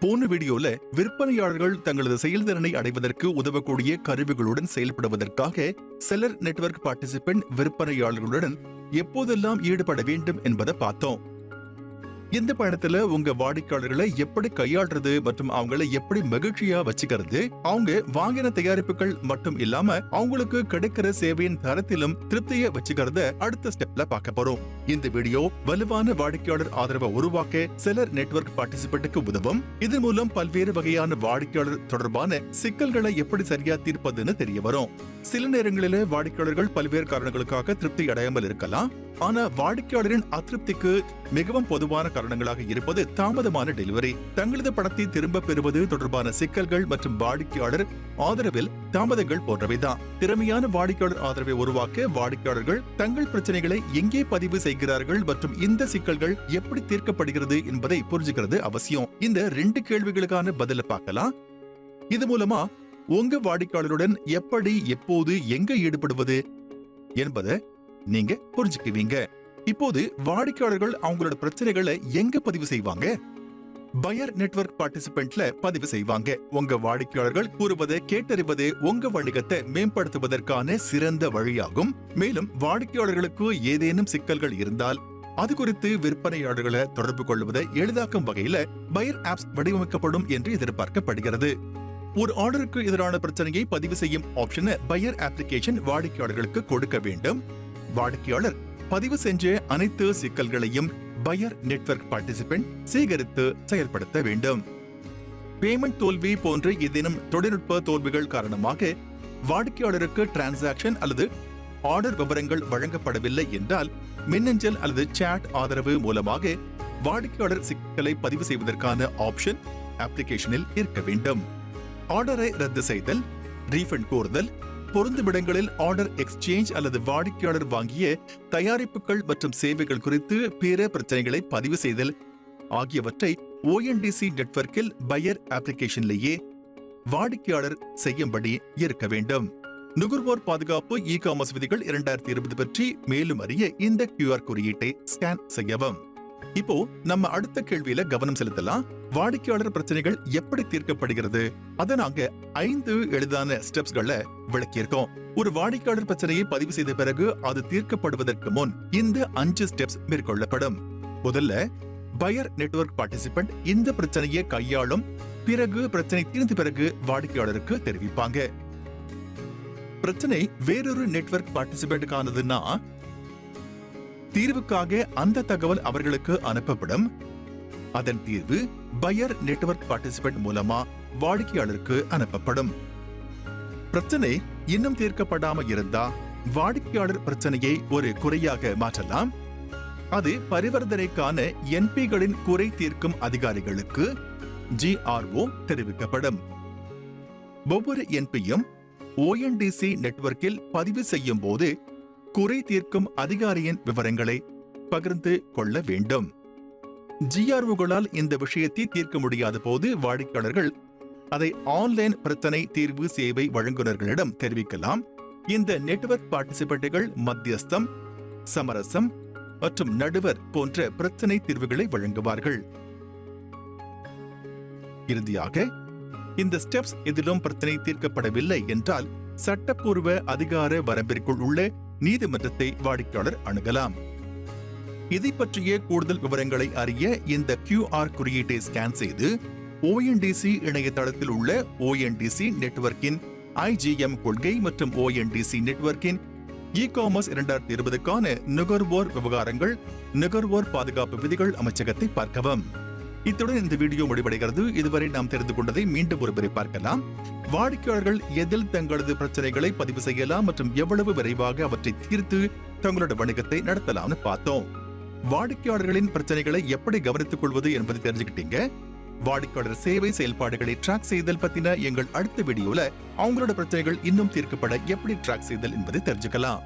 போன வீடியோல விற்பனையாளர்கள் தங்களது செயல்திறனை அடைவதற்கு உதவக்கூடிய கருவிகளுடன் செயல்படுவதற்காக செலர் நெட்வொர்க் பார்ட்டிசிபென்ட் விற்பனையாளர்களுடன் எப்போதெல்லாம் ஈடுபட வேண்டும் என்பதை பார்த்தோம். இந்த பயணத்துல உங்க வாடிக்கையாளர்களை எப்படி கையாளுறது மற்றும் அவங்கள எப்படி மகிழ்ச்சியா வச்சுக்கிறது? அவங்க வாங்கின தயாரிப்புகள் மட்டும் இல்லாம அவங்களுக்கு கிடைக்கிற சேவையின் தரத்திலும் திருப்தியை வச்சுக்கிறத அடுத்த ஸ்டெப்ல பார்க்க போறோம். இந்த வீடியோ வலுவான வாடிக்கையாளர் ஆதரவை உருவாக்க செலர் நெட்வொர்க் பார்ட்டிசிபெண்ட்டுக்கு உதவும். இதன் மூலம் பல்வேறு வகையான வாடிக்கையாளர் தொடர்பான சிக்கல்களை எப்படி சரியா தீர்ப்பதுன்னு தெரிய வரும். சில நேரங்களில வாடிக்கையாளர்கள் பல்வேறு காரணங்களுக்காக திருப்தி அடையாமல் இருக்கலாம். ஆனா வாடிக்கையாளரின் அதிருப்திக்கு மிகவும் பொதுவான காரணங்களாக இருப்பது தாமதமான டெலிவரி. தங்களது பணத்தை திரும்ப பெறுவது தொடர்பான சிக்கல்கள் மற்றும் வாடிக்கையாளர் ஆதரவில் தாமதங்கள் போன்றவைதான். திறமையான வாடிக்கையாளர் ஆதரவை உருவாக்க வாடிக்கையாளர்கள் தங்கள் பிரச்சனைகளை எங்கே பதிவு செய்கிறார்கள் மற்றும் இந்த சிக்கல்கள் எப்படி தீர்க்கப்படுகிறது என்பதை புரிஞ்சுக்கிறது அவசியம். இந்த ரெண்டு கேள்விகளுக்கான பதில பார்க்கலாம். இது மூலமா உங்க வாடிக்கையாளருடன் எப்படி எப்போது எங்க ஈடுபடுவது என்பதை நீங்க புரிஞ்சுக்குவீங்க. இப்போது வாடிக்கையாளர்கள் அவங்களோட பிரச்சனைகளை எங்க பதிவு செய்வாங்க? பயர் நெட்வொர்க் பார்ட்டிசிபென்ட்ல பதிவு செய்வாங்க. உங்க வாடிக்கையாளர்கள் கூறுவதை கேட்டறிவது உங்க வணிகத்தை மேம்படுத்துவதற்கான சிறந்த வழியாகும். மேலும் வாடிக்கையாளர்களுக்கு ஏதேனும் சிக்கல்கள் இருந்தால் அது குறித்து விற்பனையாளர்களை தொடர்பு கொள்வதை எளிதாக்கும் வகையில பயர் ஆப்ஸ் வடிவமைக்கப்படும் என்று எதிர்பார்க்கப்படுகிறது. ஒரு ஆர்டருக்கு எதிரான பிரச்சனையை பதிவு செய்யும் ஆப்ஷனை பயர் அப்ளிகேஷன் வாடிக்கையாளர்களுக்கு கொடுக்க வேண்டும். வாடிக்கையாளர் பதிவு செஞ்ச அனைத்து சிக்கல்களையும் பயர் நெட்வொர்க் பார்ட்டிசிபென்ட் சேகரித்து செயல்படுத்த வேண்டும். பேமெண்ட் தோல்வி போன்ற ஏதேனும் தொழில்நுட்ப தோல்விகள் காரணமாக வாடிக்கையாளருக்கு டிரான்சாக்ஷன் அல்லது ஆர்டர் விவரங்கள் வழங்கப்படவில்லை என்றால் மின்னஞ்சல் அல்லது சாட் ஆதரவு மூலமாக வாடிக்கையாளர் சிக்கலை பதிவு செய்வதற்கான ஆப்ஷன் அப்ளிகேஷனில் இருக்க வேண்டும். ஆர்டரை ரத்து செய்தல் ரீஃபண்ட் கோருதல் பொருந்துமிடங்களில் ஆர்டர் எக்ஸ்சேஞ்ச் அல்லது வாடிக்கையாளர் வாங்கிய தயாரிப்புகள் மற்றும் சேவைகள் குறித்து பிற பிரச்சனைகளை பதிவு செய்தல் ஆகியவற்றை ஓஎன்டிசி நெட்வொர்க்கில் பயர் அப்ளிகேஷன்லேயே வாடிக்கையாளர் செய்யும்படி இருக்க வேண்டும். நுகர்வோர் பாதுகாப்பு இ காமர்ஸ் விதிகள் இரண்டாயிரத்தி இருபது பற்றி மேலும் அறிய இந்த கியூஆர் குறியீட்டை ஸ்கேன் செய்யவும். இப்போ நம்ம அடுத்த கேள்வியில கவனம் செலுத்தலாம். வாடிக்கையாளர் பிரச்சனைகள் எப்படி தீர்க்கப்படுகிறது? அதை நாங்க ஐந்து எளிதான ஸ்டெப்ஸ்களை விளக்கியிருக்கோம். ஒரு வாடிக்கையாளர் பிரச்சனையை பதிவு செய்த பிறகு அது தீர்க்கப்படுவதற்கு முன் இந்த அஞ்சு ஸ்டெப்ஸ் மேற்கொள்ளப்படும். முதல்ல பயர் நெட்வொர்க் பார்ட்டிசிபென்ட் இந்த பிரச்சனையை கையாளும் பிறகு பிரச்சனை தீர்ந்த பிறகு வாடிக்கையாளருக்கு தெரிவிப்பாங்க. பிரச்சனை வேறொரு நெட்வொர்க் பார்ட்டிசிபென்ட்டுக்கானதுன்னா தீர்வுக்காக அந்த தகவல் அவர்களுக்கு அனுப்பப்படும். அதன் தீர்வு பயர் நெட்வொர்க் பார்ட்டிசிபென்ட் மூலமா வாடிக்கையாளருக்கு அனுப்பப்படும். பிரச்சனை இன்னும் தீர்க்கப்படாம இருந்தா வாடிக்கையாளர் பிரச்சனையை ஒரு குறையாக மாற்றலாம். அது பரிவர்த்தனைக்கான என்பிகளின் குறை தீர்க்கும் அதிகாரிகளுக்கு ஜிஆர்ஓ தெரிவிக்கப்படும். ஒவ்வொரு என்பியும் ஓஎன்டிசி நெட்வொர்க்கில் பதிவு செய்யும் போது குறை தீர்க்கும் அதிகாரியின் விவரங்களை பகிர்ந்து கொள்ள வேண்டும். ஜிஆர்ஓகளால் இந்த விஷயத்தை தீர்க்க முடியாத போது வாடிக்கையாளர்கள் அதை ஆன்லைன் பிரச்சனை தீர்வு சேவை வழங்குநர்களிடம் தெரிவிக்கலாம். இந்த நெட்வொர்க் பார்ட்டிசிபேட்டுகள் மத்தியஸ்தம் சமரசம் மற்றும் நடுவர் போன்ற பிரச்சனை தீர்வுகளை வழங்குவார்கள். இறுதியாக இந்த ஸ்டெப்ஸ் எதிலும் பிரச்சனை தீர்க்கப்படவில்லை என்றால் சட்டப்பூர்வ அதிகார வரம்பிற்குள் உள்ள நீதிமன்றத்தை வாடிக்கையாளர் அணுகலாம். இதை பற்றிய கூடுதல் விவரங்களை அறிய இந்த கியூஆர் குறியீட்டை ஸ்கேன் செய்து ஓஎன்டிசி இணையதளத்தில் உள்ள ஓஎன்டிசி நெட்வொர்க்கின் ஐஜிஎம் கொள்கை மற்றும் ஓஎன்டிசி நெட்வொர்க்கின் இ காமர்ஸ் இரண்டாயிரத்தி இருபதுக்கான நுகர்வோர் விவகாரங்கள் நுகர்வோர் பாதுகாப்பு விதிகள் அமைச்சகத்தை பார்க்கவும். இத்துடன் இந்த வீடியோ முடிவடைகிறது. இதுவரை நாம் தெரிந்து கொண்டதை மீண்டும் ஒருமுறை பார்க்கலாம். வாடிக்கையாளர்கள் எதில் தங்களது பிரச்சனைகளை பதிவு செய்யலாம் மற்றும் எவ்வளவு விரைவாக அவற்றை தீர்த்து தங்களோட வணிகத்தை நடத்தலாம்னு பார்த்தோம். வாடிக்கையாளர்களின் பிரச்சனைகளை எப்படி கவனித்துக் கொள்வது என்பதை தெரிஞ்சுக்கிட்டீங்க. வாடிக்கையாளர் சேவை செயல்பாடுகளை ட்ராக் செய்தல் பத்தின எங்கள் அடுத்த வீடியோல அவங்களோட பிரச்சனைகள் இன்னும் தீர்க்கப்பட எப்படி ட்ராக் செய்தல் என்பதை தெரிஞ்சுக்கலாம்.